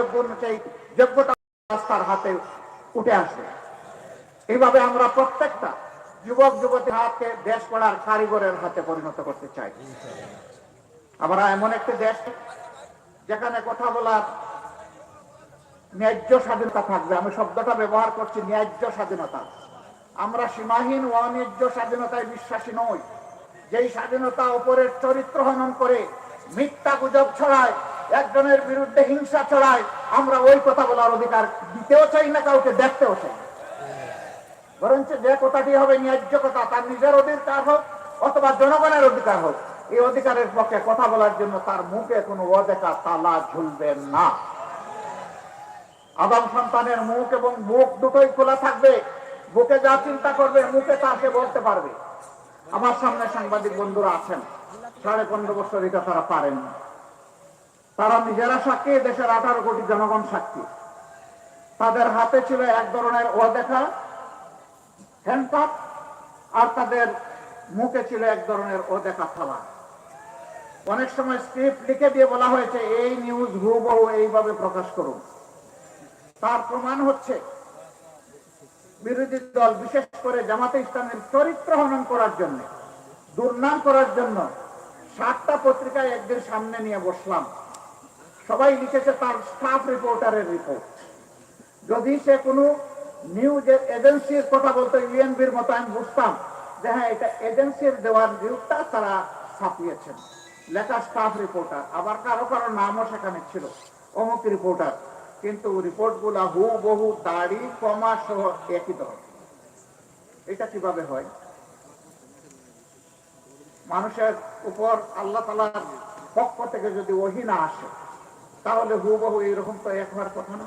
যোগ্য অনুযায়ী যোগ্যতা তার হাতে উঠে আসে। এইভাবে আমরা প্রত্যেকটা যুবক, যুবতীর হাতকে দেশ গড়ার কারিগরের হাতে পরিণত করতে চাই। আমরা এমন একটি দেশ যেখানে কথা বলার ন্যায্য স্বাধীনতা থাকবে। আমি শব্দটা ব্যবহার করছি, ন্যায্য স্বাধীনতা। আমরা সীমাহীন ও অন্যায্য স্বাধীনতায় বিশ্বাসী নই। যেই স্বাধীনতা উপরের চরিত্র হনন করে মিথ্যা গুজব ছড়ায় একজনের বিরুদ্ধে হিংসা ছড়ায়, আমরা ওই কথা বলার অধিকার দিতেও চাই না, কাউকে দেখতেও চাই বরঞ্চ যে কথাটি হবে ন্যায্য কথা তার নিজের অধিকার হোক অথবা জনগণের অধিকার হোক, এই অধিকারের পক্ষে কথা বলার জন্য তার মুখে কোনো অদেখা তালা ঝুলবে না। আদম সন্তানের মুখ এবং মুখ দুটোই খোলা থাকবে, বুকে যা চিন্তা করবে, মুখে তা সে বলতে পারবে। আমার সামনে সাংবাদিক বন্ধুরা আছেন, সাড়ে পনেরো বছর এটা তারা পারেন না তারা নিজেরা সাক্ষী, দেশের আঠারো কোটি জনগণ সাক্ষী। তাদের হাতে ছিল এক ধরনের অদেখা হ্যান্ডকাপ আর তাদের মুখে ছিল এক ধরনের অদেখা থালা। অনেক সময় স্ক্রিপ্ট লিখে দিয়ে বলা হয়েছে, এই নিউজ হুবহু এইভাবে প্রকাশ করুন। তার প্রমাণ হচ্ছে, বিরোধী দল বিশেষ করে জামাতে ইসলামের চরিত্র হনন করার জন্য, দুর্নাম করার জন্য সাতটা পত্রিকায় একদিন সামনে নিয়ে বসলাম। সবাই লিখেছে তার স্টাফ রিপোর্টারের রিপোর্ট যদি সে কোনো নিউজ এজেন্সির কথা বলতো ইউএনবির মতো, আমি বুঝতাম যে হ্যাঁ এটা এজেন্সির দেওয়ার নিউজটা তারা ছাপিয়েছেন। লেখা স্টাফ রিপোর্টার আবার কারও কারও নামও সেখানে ছিল, অমুক রিপোর্টার কিন্তু রিপোর্টগুলা হু বহু দাড়ি, কমা সহ একই ধরনের। এটা কীভাবে হয়? মানুষের উপর আল্লাহ তালার পক্ষ থেকে যদি ওহি না আসে তাহলে হু বহু এইরকম তো এক হওয়ার কথা না।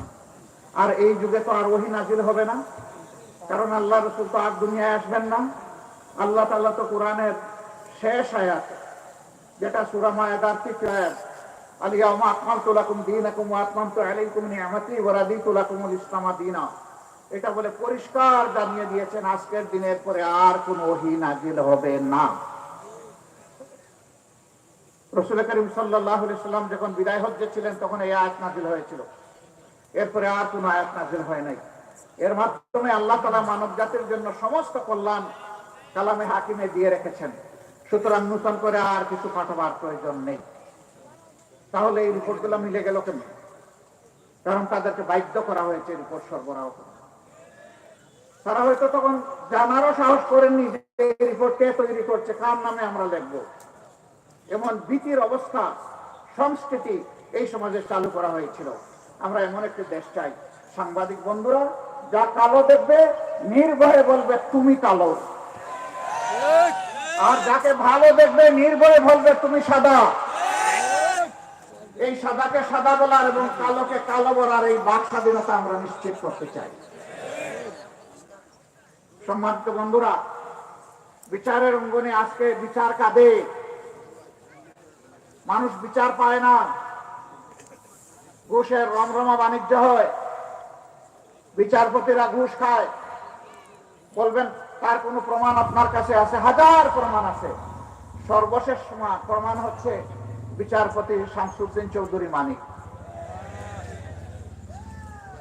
আর এই যুগে তো আর ওহি নাজিল হবে না। কারণ আল্লাহ রসুল তো আর দুনিয়ায় আসবেন না। আল্লাহ তাল্লাহ তো কোরআনের শেষ আয়াত, যেটা সুরা মায়াদার তৃতীয় আয়াত। এটা বলে পরিষ্কার জানিয়ে দিয়েছেন, আজকের দিনের পরে আর কোন ওহি নাজিল হবে না। রসুল করিম সাল্লাম যখন বিদায় হজ্জে ছিলেন, তখন এই আয়াত নাজিল হয়েছিল। এরপরে আর কোন আয়াত নাজিল হয় নাই। এর মাধ্যমে আল্লাহ তাআলা মানব জাতির জন্য সমস্ত কল্যাণ কালামে হাকিমে দিয়ে রেখেছেন। সুতরাং নূতন করে আর কিছু পাঠাবার প্রয়োজন নেই। তাহলে এই রিপোর্টগুলো মিলে গেল কেন কারণ তাদেরকে বাধ্য করা হয়েছে রিপোর্ট সরবরাহ করতে তারা হয়তো তখন জানারও সাহস করেননি যে রিপোর্ট কে তৈরি করছে, কার নামে আমরা লিখব। এমন ভীতির অবস্থা, সংস্কৃতি এই সমাজে চালু করা হয়েছিল। আমরা এমন একটি দেশ চাই। সাংবাদিক বন্ধুরা, যা কালো দেখবে, নির্ভয়ে বলবে, তুমি কালো। আর যাকে ভালো দেখবে, নির্ভয়ে বলবে, তুমি সাদা। এই সাদাকে সাদা বলার এবং কালোকে কালো বলার এই বাক স্বাধীনতা আমরা নিশ্চিত করতে চাই। সম্মানিত বন্ধুরা, বিচারের অঙ্গনে আজকে বিচার কাঁদে মানুষ বিচার পায় না। ঘুষের রমরমা বাণিজ্য হয়। বিচারপতিরা ঘুষ খায়। বলবেন, তার কোনো প্রমাণ আপনার কাছে আছে? হাজার প্রমাণ আছে। সর্বশেষ প্রমাণ হচ্ছে বিচারপতি শামসুদ্দিন চৌধুরী মানিক।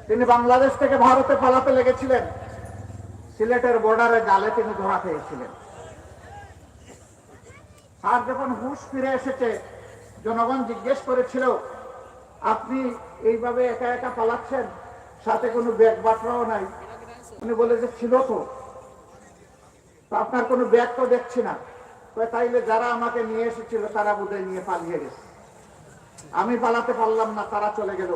তিনি বাংলাদেশ থেকে ভারতে পালাতে লেগেছিলেন। সিলেটের বর্ডারে জালে তিনি ধরা খেয়েছিলেন। আর যখন হুশ ফিরে এসেছে জনগণ জিজ্ঞেস করেছিল, আপনি এইভাবে একা একা পালাচ্ছেন? সাথে কোনো ব্যাগ বাটরাও নাই? উনি বলে যে, ছিল তো। আপনার কোনো ব্যাগ তো দেখছি না। তাইলে যারা আমাকে নিয়ে এসেছিল, তারা বোধহয় নিয়ে পালিয়ে গেছে। আমি পালাতে পারলাম না, তারা চলে গেল।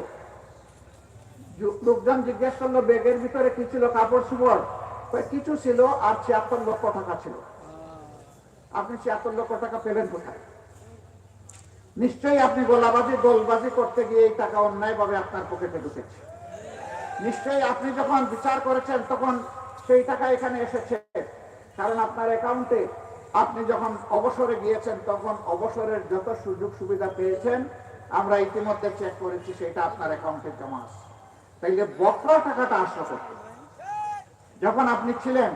লোকজন জিজ্ঞেস করল, ব্যাগের ভিতরে কি ছিল? কাপড় চুপড় কিছু ছিল, আর ছিয়াত্তর লক্ষ টাকা ছিল। আপনি ছিয়াত্তর লক্ষ টাকা পেলেন কোথায়? নিশ্চয়ই আপনি গোলাবাজি, গোলবাজি করতে গিয়ে এই টাকা অন্যায়ভাবে আপনার পকেটে ঢুকেছে। নিশ্চয়ই আপনি যখন বিচার করেছেন, তখন সেই টাকা এখানে এসেছে। কারণ আপনার অ্যাকাউন্টে আপনি যখন অবসরে গিয়েছেন, তখন অবসরের যত সুযোগ সুবিধা পেয়েছেন, আমরা ইতিমধ্যে চেক করেছি, সেটা আপনার অ্যাকাউন্টে জমা আছে। তাইলে বকরা টাকাটা আসলো করতে যখন আপনি ছিলেন,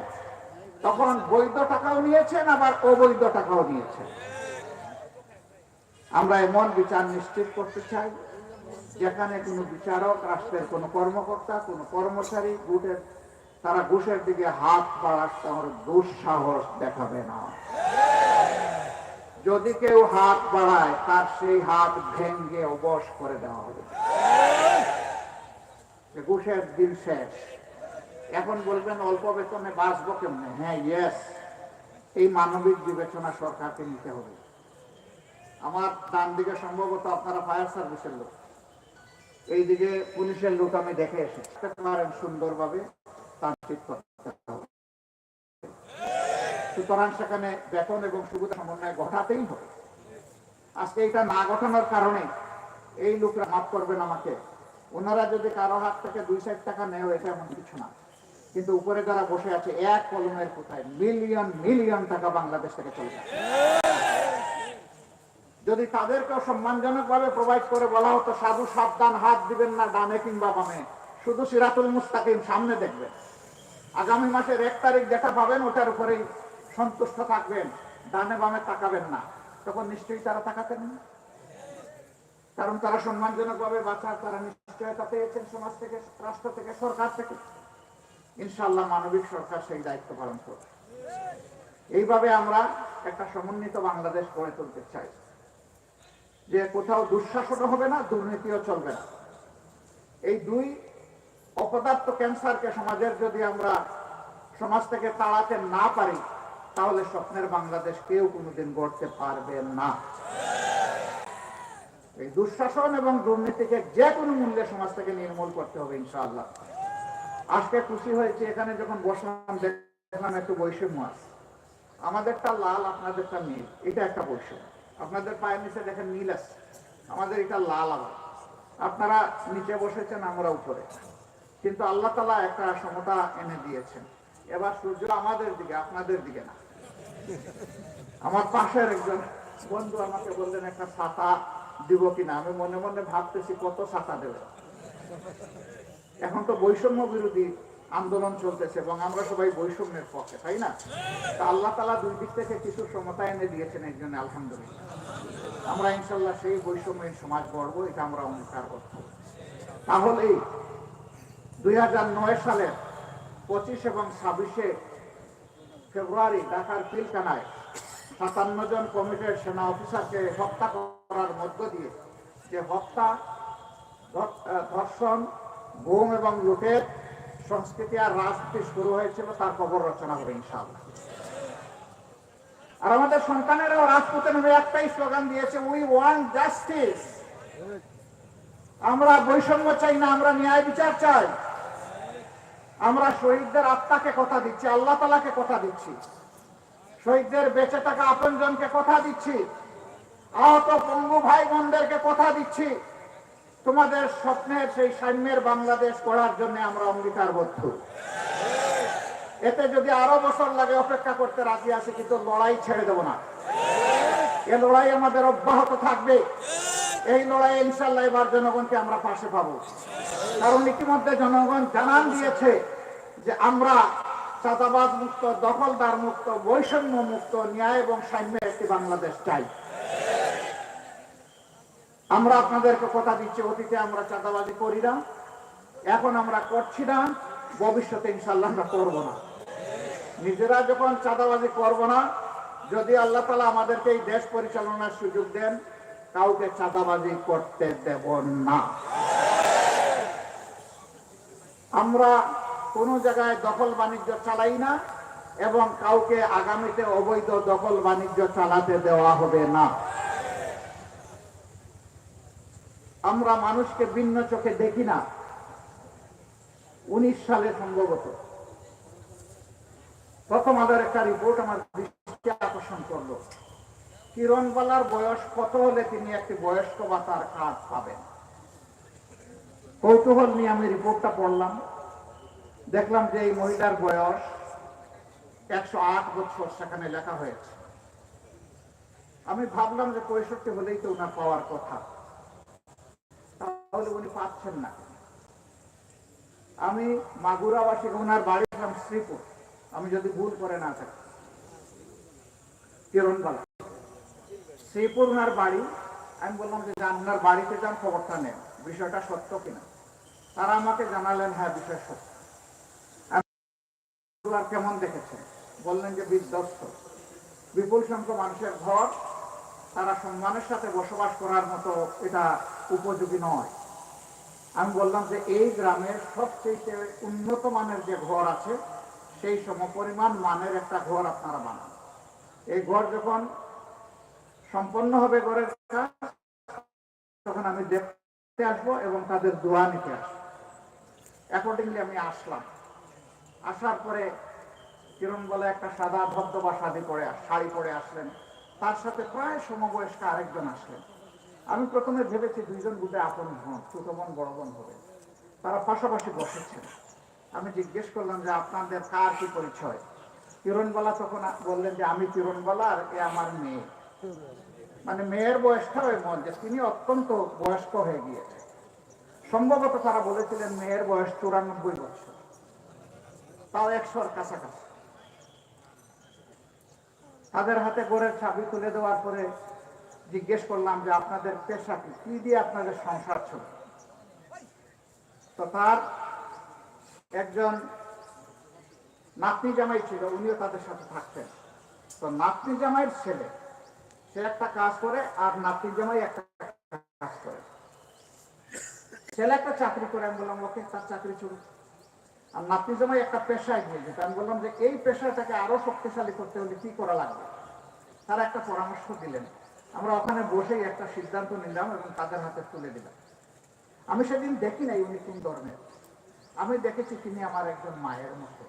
তখন বৈধ টাকাও নিয়েছেন, আবার অবৈধ টাকাও নিয়েছেন। আমরা এমন বিচার নিশ্চিত করতে চাই, যেখানে কোনো বিচারক, রাষ্ট্রের কোনো কর্মকর্তা, কোনো কর্মচারী গুটের তারা ঘুষের দিকে হাত বাড়ার আমার দুঃসাহস দেখাবে না। যদি কেউ হাত বাড়ায়, তার সেই হাত ভেঙ্গে অবশ করে দেওয়া হবে। ঘুষের দিন শেষ। এখন বলবেন, অল্প বেতনে বাঁচবো কেমনে? হ্যাঁ ইয়েস এই মানবিক বিবেচনা সরকারকে নিতে হবে। আমার ডান দিকে সম্ভবত আপনারা ফায়ার সার্ভিসের লোক। এইদিকে পুলিশের লোক আমি দেখে এসেছি। পারেন সুন্দরভাবে তান্ত্রিক সুতরাং সেখানে বেতন এবং সুবিধা সমন্বয় ঘটাতেই হবে। আজকে এটা না ঘটানোর কারণে এই লোকরা মাফ করবেন আমাকে। ওনারা যদি কারও হাত থেকে দুই ষাট টাকা নেয়, এটা এমন কিছু না। কিন্তু উপরে যারা বসে আছে, এক কলমের কোথায়? মিলিয়ন মিলিয়ন টাকা বাংলাদেশ থেকে চলে যাচ্ছে। যদি তাদেরকেও সম্মানজনক ভাবে প্রোভাইড করে বলা হতো, সাধু সাবধান হাত দিবেন না ডানে কিংবা বামে, শুধু সিরাতুল মুস্তাকিম সামনে দেখবেন। আগামী মাসের এক তারিখ যেটা পাবেন, ওটার উপরেই সন্তুষ্ট থাকবেন, ডানে বামে তাকাবেন না। তখন নিশ্চয়ই তারা তাকাতেন না। কারণ তারা সম্মানজনক ভাবে বাঁচার, তারা নিশ্চয়তা পেয়েছেন সমাজ থেকে, রাষ্ট্র থেকে, সরকার থেকে। ইনশাল্লাহ মানবিক সরকার সেই দায়িত্ব পালন করবে। এইভাবে আমরা একটা সমন্বিত বাংলাদেশ গড়ে তুলতে চাই। যে কোথাও দুঃশাসনও হবে না, দুর্নীতিও চলবে না। এই দুই অপদার্থ ক্যান্সারকে সমাজের যদি আমরা সমাজ থেকে তাড়াতে না পারি, তাহলে স্বপ্নের বাংলাদেশ কেউ কোনোদিন গড়তে পারবে না। এই দুঃশাসন এবং দুর্নীতিকে যে কোনো মূল্যে সমাজ থেকে নির্মূল করতে হবে, ইনশাআল্লাহ। আজকে খুশি হয়েছে, এখানে যখন বসলাম, দেখলাম একটু বৈষম্য আছে। আমাদেরটা লাল, আপনাদেরটা নীল। এটা একটা বৈষম্য। আপনাদের পায়ের নিচে দেখেন নীল আছে। আমাদের এটা লাল আবার। আপনারা নিচে বসেছেন, আমরা উপরে। কিন্তু আল্লাহ তালা একটা সমতা এনে দিয়েছেন। এবার সূর্য আমাদের দিকে, আপনাদের দিকে না। আমার পাশের একজন বন্ধু আমাকে বললেন, একটা ছাতা দিব কিনা? আমি মনে মনে ভাবতেছি, কত ছাতা দেবে? এখন তো বৈষম্য বিরোধী আন্দোলন চলতেছে এবং আমরা সবাই বৈষম্যের পক্ষে, তাই না? তা আল্লাহ তালা দুই দিক থেকে কিছু সমতা এনে দিয়েছেন একজনে, আলহামদুলিল্লাহ। আমরা ইনশাল্লাহ সেই বৈষম্যের সমাজ গড়ব, এটা আমরা অঙ্গীকার করতে তাহলে দুই হাজার নয় সালের পঁচিশ এবং ছাব্বিশে ফেব্রুয়ারি ঢাকার পিলকানায় সাতান্ন জন কমিটির সেনা অফিসারকে হত্যা করার মধ্য দিয়ে যে হত্যা ধর্ষণ, গুম এবং লুটের সংস্কৃতি আর রাজনীতি শুরু হয়েছিল, তার খবর রচনা হবে ইনশাআল্লাহ। আর আমাদের সন্তানেরাও রাজপথে নেমে একটাই স্লোগান দিয়েছে উই ওয়ান্ট জাস্টিস আমরা বৈষম্য চাই না, আমরা ন্যায় বিচার চাই। আমরা শহীদদের আত্মাকে কথা দিচ্ছি, আল্লাহ তালাকে কথা দিচ্ছি। শহীদদের বেঁচে থাকা আপনজনকে কথা দিচ্ছি। আহত পঙ্গু ভাই বোনদেরকে কথা দিচ্ছি। তোমাদের স্বপ্নের সেই সাম্যের বাংলাদেশ করার জন্য আমরা অঙ্গীকারবদ্ধ। এতে যদি আরও বছর লাগে অপেক্ষা করতে রাজি আছে, কিন্তু লড়াই ছেড়ে দেব না। এ লড়াই আমাদের অব্যাহত থাকবে। এই লড়াই ইনশাল্লাহ এবার জনগণকে আমরা পাশে পাবো। কারণ ইতিমধ্যে জনগণ জানান দিয়েছে যে আমরা চাঁদাবাদ মুক্ত, দখলদার মুক্ত, বৈষম্য মুক্ত, ন্যায় এবং সাম্যের একটি বাংলাদেশ চাই। আমরা আপনাদেরকে কথা দিচ্ছি, অতীতে আমরা চাঁদাবাজি করি না। এখন আমরা করছি না। ভবিষ্যতে ইনশাল্লাহ আমরা করব না। নিজেরা যখন চাঁদাবাজি করব না, যদি আল্লাহ তালা আমাদেরকে এই দেশ পরিচালনার সুযোগ দেন, কাউকে চাঁদাবাজি করতে দেব না। আমরা কোনো জায়গায় দখল বাণিজ্য চালাই না এবং কাউকে আগামীতে অবৈধ দখল বাণিজ্য চালাতে দেওয়া হবে না। আমরা মানুষকে ভিন্ন চোখে দেখি না। উনিশ সালে সম্ভবত। প্রথম আদার একটা রিপোর্ট আমার দৃষ্টি আকর্ষণ করল। কিরণবালার বয়স কত হলে তিনি একটি বয়স্ক ভাতার কার্ড পাবেন? কৌতূহল নিয়ে আমি রিপোর্টটা পড়লাম। দেখলাম যে এই মহিলার বয়স একশো আট বছর, সেখানে লেখা হয়েছে। আমি ভাবলাম যে পঁয়ষট্টি হলেই তো ওনার পাওয়ার কথা। তাহলে উনি পাচ্ছেন না। আমি মাগুরাবাসী ওনার বাড়ি ছিলাম শ্রীপুর। আমি যদি ভুল করে না থাকি। কিরণবালা শ্রীপুর ওনার বাড়ি, আমি বললাম যে যান বাড়িতে যান, খবরটা নেন। বিষয়টা সত্য কিনা? তারা আমাকে জানালেন হ্যাঁ বিষয় সত্য। আর কেমন দেখেছেন? বললেন যে বিধ্বস্ত। বিপুল সংখ্যক মানুষের ঘর, তারা সম্মানের সাথে বসবাস করার মতো এটা উপযোগী নয়। আমি বললাম যে এই গ্রামের সবচেয়ে উন্নত মানের যে ঘর আছে, সেই সমপরিমাণ মানের একটা ঘর আপনারা বানান। এই ঘর যখন সম্পন্ন হবে ঘরের তখন আমি দেখতে আসব এবং তাদের দোয়া নিতে আসব। অ্যাকর্ডিংলি আমি আসলাম। আসার পরে কিরণ বলে একটা সাদা ধবধবা শাড়ি পরে শাড়ি পরে আসলেন। তার সাথে প্রায় সমবয়স্ক আরেকজন আসলেন। আমি প্রথমে ভেবেছি দুইজন বুধে আপন হন ছোট বোন বড় বোন হবে। তারা পাশাপাশি বসেছেন। আমি জিজ্ঞেস করলাম যে, আপনাদের কার কি পরিচয়? কিরণবালা তখন বললেন যে, আমি কিরণবালা আর এ আমার মেয়ে। মানে মেয়ের বয়সটা ওই মন যে তিনি অত্যন্ত বয়স্ক হয়ে গিয়েছে সম্ভবত তারা বলেছিলেন, মেয়ের বয়স চুরানব্বই বছর। তাও একশোর কাছাকাছি। তাদের হাতে গোড়ের চাবি তুলে দেওয়ার পরে জিজ্ঞেস করলাম যে আপনাদের পেশা কি? কি দিয়ে আপনাদের সংসার ছিল তো তার একজন নাতনি জামাই ছিল, উনিও তাদের সাথে থাকতেন। তো নাতনি জামাইয়ের ছেলে, সে একটা কাজ করে আর নাতনি জামাই একটা কাজ করে। ছেলে একটা চাকরি করে, আমি বললাম, ওকে, তার চাকরি চলুক। আর নাতনি জামাই একটা পেশায় গিয়ে যেত আমি বললাম যে, এই পেশাটাকে আরও শক্তিশালী করতে হলে কি করা লাগবে? তারা একটা পরামর্শ দিলেন। আমরা ওখানে বসেই একটা সিদ্ধান্ত নিলাম এবং তাদের হাতে তুলে দিলাম। আমি সেদিন দেখি নাই উনি কোন ধর্মের আমি দেখেছি তিনি আমার একজন মায়ের মতো।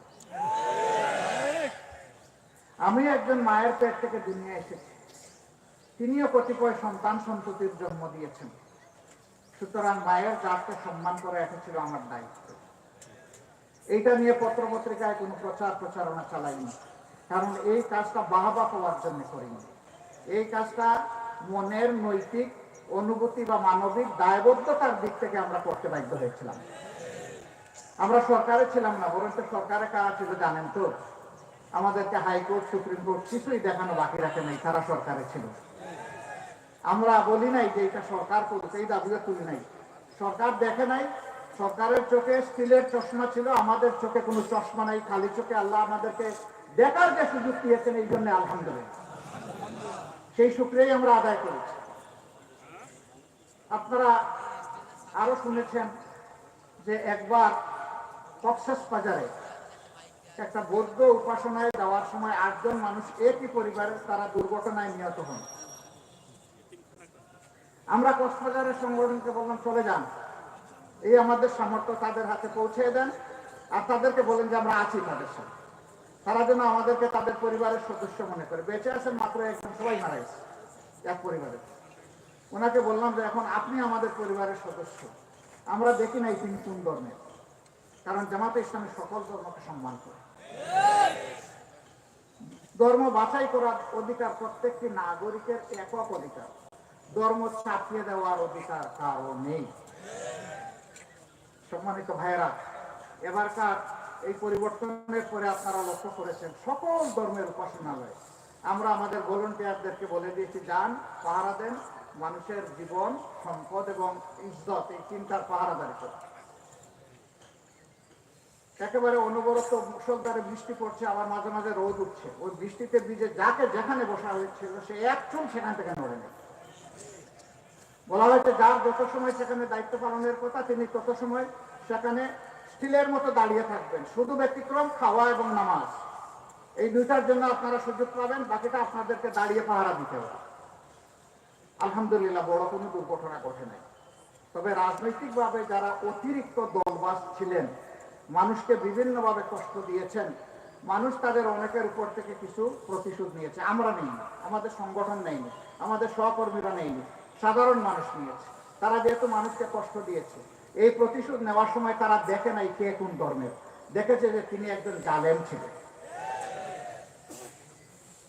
আমি একজন মায়ের পেট থেকে দুনিয়া এসেছি। তিনিও কতিপয় সন্তান সন্ততির জন্ম দিয়েছেন। সুতরাং মায়ের জাতকে সম্মান করা এটা ছিল আমার দায়িত্ব। এইটা নিয়ে পত্র পত্রিকায় কোনো প্রচার প্রচারণা চালাইনি। কারণ এই কাজটা বাহাবা পাওয়ার জন্য করিনি। এই কাজটা মনের নৈতিক অনুভূতি বা মানবিক দায়বদ্ধতার দিক থেকে আমরা করতে বাধ্য হয়েছিলাম। আমরা সরকারে ছিলাম না, বরঞ্চ সরকারে কারা ছিল জানেন তো? আমাদেরকে হাইকোর্ট, সুপ্রিম কোর্ট কিছুই দেখানো বাকি রাখে নাই, তারা সরকারে ছিল। আমরা বলি নাই যে এটা সরকার করুক, এই দাবিও তুলি নাই। সরকার দেখে নাই, সরকারের চোখে স্টিলের চশমা ছিল, আমাদের চোখে কোনো চশমা নাই, খালি চোখে আল্লাহ আমাদেরকে দেখার যে সুযোগ দিয়েছেন, এই জন্য আলহামদুলিল্লাহ। সেই শুক্রেই আমরা আদায় করেছি। আপনারা আরও শুনেছেন যে একবার কক্সাস বাজারে একটা বৌদ্ধ উপাসনায় যাওয়ার সময় আটজন মানুষ একই পরিবারের তারা দুর্ঘটনায় নিহত হন। আমরা কক্সবাজারের সংগঠনকে বললাম, চলে যান। এই আমাদের সামর্থ্য তাদের হাতে পৌঁছে দেন। আর তাদেরকে বলেন যে, আমরা আছি তাদের সাথে তারা যেন আমাদেরকে তাদের পরিবারের সদস্য মনে করে। বেঁচে আছেন মাত্র একজন, সবাই মারা গেছে, এক পরিবারের ওনাকে বললাম যে, এখন আপনি আমাদের পরিবারের সদস্য। আমরা দেখি নাই তিনি কোন ধর্মের কারণ জামাতে ইসলামের সকল ধর্মকে সম্মান করে। ধর্ম বাছাই করার অধিকার প্রত্যেকটি নাগরিকের একক অধিকার। ধর্ম ছাপিয়ে দেওয়ার অধিকার কারও নেই। সম্মানিত ভাইয়েরা, এবারকার এই পরিবর্তনের পরে আপনারা লক্ষ্য করেছেন সকল ধর্মের উপাসনালয়। আমরা আমাদের ভলেন্টিয়ারদেরকে বলে দিয়েছি, যান, পাহারা দেন, মানুষের জীবন, সম্পদ এবং ইজ্জত, এই তিনটার পাহারাদারি করে একেবারে অনবরত মুসলধারে বৃষ্টি পড়ছে, আবার মাঝে মাঝে রোদ উঠছে। ওই বৃষ্টিতে ভিজে যাকে যেখানে বসা হয়েছিল, সে এক সেখান থেকে নড়ে নেই বলা হয়েছে, যার যত সময় সেখানে দায়িত্ব পালনের কথা, তিনি তত সময় সেখানে স্টিলের মতো দাঁড়িয়ে থাকবেন। শুধু ব্যতিক্রম, খাওয়া এবং নামাজ। এই দুইটার জন্য আপনারা সুযোগ পাবেন, বাকিটা আপনাদেরকে দাঁড়িয়ে পাহারা দিতে হবে। আলহামদুলিল্লাহ, বড় কোনো দুর্ঘটনা ঘটে নাই। তবে রাজনৈতিকভাবে যারা অতিরিক্ত দলবাস ছিলেন, মানুষকে বিভিন্নভাবে কষ্ট দিয়েছেন, মানুষ তাদের অনেকের উপর থেকে কিছু প্রতিশোধ নিয়েছে। আমরা নেইনি, আমাদের সংগঠন নেয়নি আমাদের সহকর্মীরা নেয়নি সাধারণ মানুষ নিয়েছে। তারা যেহেতু মানুষকে কষ্ট দিয়েছে এই প্রতিশোধ নেওয়ার সময় তারা দেখে নাই কে কোন ধর্মের। দেখেছে যে তিনি একজন জালেম ছিলেন।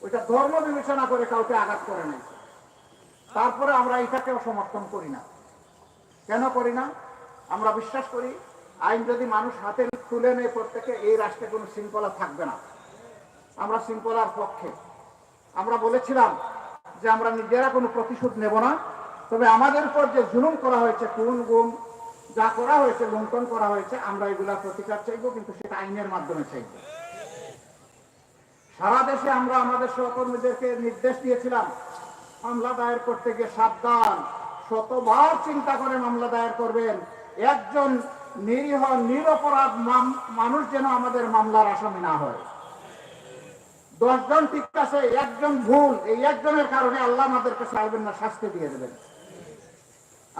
ওইটা ধর্ম বিবেচনা করে কাউকে আঘাত করে নাই। তারপরে আমরা এটাকেও সমর্থন করি না। কেন করি না? আমরা বিশ্বাস করি, আইন যদি মানুষ হাতে তুলে নেয় প্রত্যেকে, এই রাষ্ট্রে কোনো শৃঙ্খলা থাকবে না। আমরা শৃঙ্খলার পক্ষে। আমরা বলেছিলাম যে আমরা নিজেরা কোনো প্রতিশোধ নেব না। তবে আমাদের উপর যে জুলুম করা হয়েছে কোন গুম যা করা হয়েছে লুণ্ঠন করা হয়েছে, আমরা এগুলা প্রতিকার চাইব, কিন্তু সেটা আইনের মাধ্যমে চাইব। সারা দেশে আমরা আমাদের সহকর্মীদেরকে নির্দেশ দিয়েছিলাম, মামলা দায়ের করতে গিয়ে সাবধান। শতবার চিন্তা করে মামলা দায়ের করবেন। একজন নিরীহ, নিরপরাধ মানুষ যেন আমাদের মামলার আসামি না হয়। দশজন ঠিক আছে, একজন ভুল, এই একজনের কারণে আল্লাহ আমাদেরকে ছাড়বেন না, শাস্তি দিয়ে দেবেন।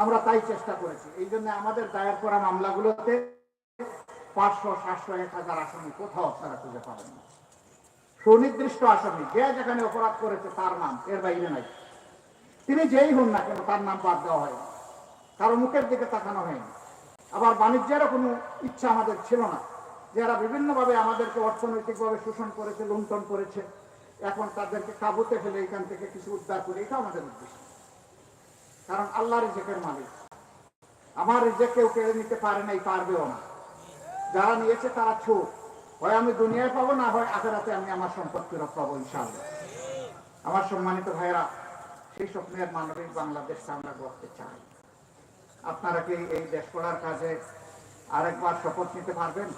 আমরা তাই চেষ্টা করেছি। এই জন্য আমাদের দায়ের করা মামলাগুলোতে পাঁচশো, সাতশো, এক হাজার আসামি, কোথাও আপনারা খুঁজে পাবেন না। সুনির্দিষ্ট আসামি, যে যেখানে অপরাধ করেছে তার নাম, এর বাইরে নাই। তিনি যেই হন না কেন, তার নাম বাদ দেওয়া হয়নি। কারও মুখের দিকে তাকানো হয়নি। আবার বাণিজ্যেরও কোনো ইচ্ছা আমাদের ছিল না। যারা বিভিন্নভাবে আমাদেরকে অর্থনৈতিকভাবে শোষণ করেছে, লুণ্ঠন করেছে, এখন তাদেরকে কাবুতে ফেলে এখান থেকে কিছু উদ্ধার করে এটা আমাদের উদ্দেশ্য। কারণ আল্লাহ রিজেকের মালিক। আমার রিজেক কেউ কেড়ে নিতে পারে নাই, পারবেও না। যারা নিয়েছে তারা ছোট। হয় আমি দুনিয়ায় পাবো, না হয় আখেরাতে আমি আমার সম্পদ ফেরত পাবো, ইনশাআল্লাহ। আমার সম্মানিত ভাইয়েরা, সেই স্বপ্নের মানবিক বাংলাদেশকে আমরা গড়তে চাই। আপনারা কি এই দেশ গড়ার কাজে আরেকবার শপথ নিতে পারবেন?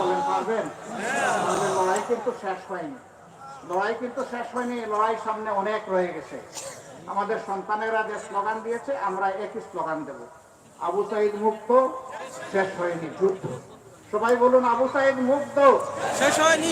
বলেন পারবেন? লড়াই কিন্তু শেষ হয়নি। লড়াই কিন্তু শেষ হয়নি, লড়াই সামনে অনেক রয়ে গেছে। আমাদের সন্তানেরা যে স্লোগান দিয়েছে, আমরা একই স্লোগান দেব। আবু সাইদ মুক্ত, শেষ হয়নি যুদ্ধ। সবাই বলুন, আবু সাইদ মুক্ত। শেষ হয়নি।